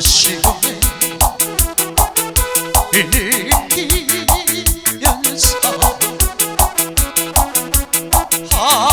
다시 느끼면서 하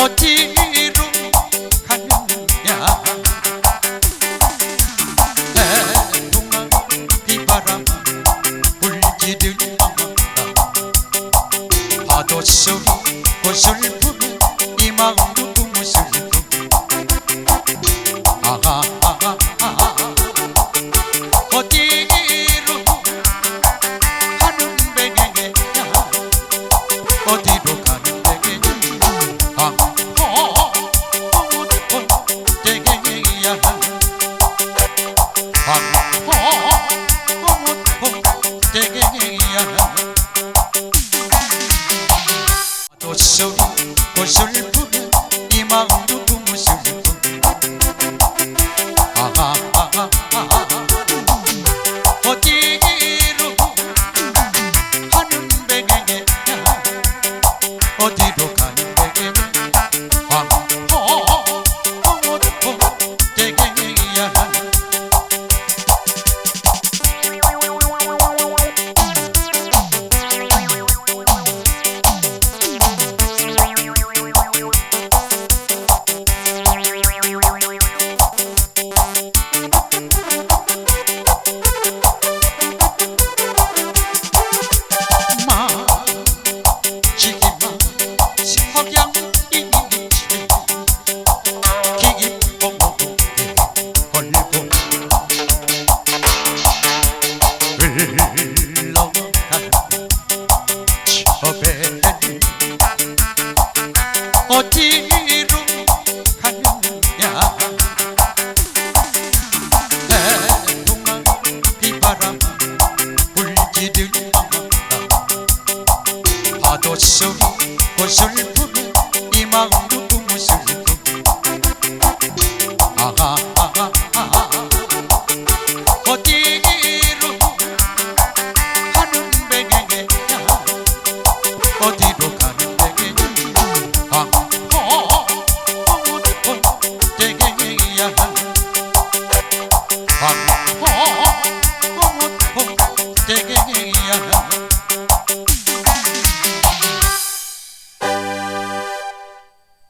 어디로 갔느냐? 내 동안 비바람 불지르다. 파도 소리 고슬 好 ti